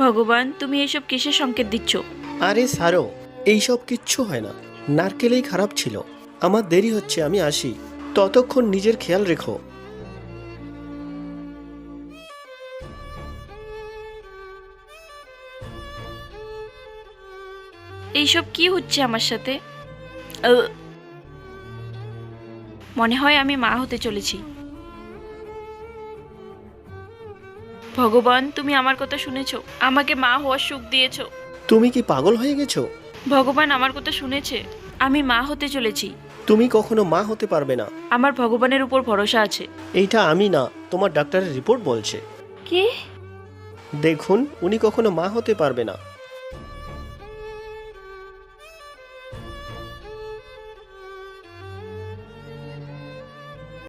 ভগবান তুমি এসব কিসের সংকেত দিচ্ছ? আরে সারো এইসব কিচ্ছু হয় না। নারকেলেই খারাপ ছিল। আমার দেরি হচ্ছে আমি আসি। ততক্ষণ নিজের খেয়াল রেখো। এইসব কি হচ্ছে আমার সাথে? মনে হয় আমি মা হতে চলেছি। ভগবান তুমি আমার কথা শুনেছো। আমাকে মা হওয়ার সুখ দিয়েছ। তুমি কি পাগল হয়ে গেছো? ভগবান আমার কথা শুনেছে। আমি মা হতে চলেছি। তুমি কখনো মা হতে পারবে না। আমার ভগবানের উপর ভরসা আছে। এইটা আমি না তোমার ডাক্তারের রিপোর্ট বলছে। কি? দেখুন উনি কখনো মা হতে পারবে না।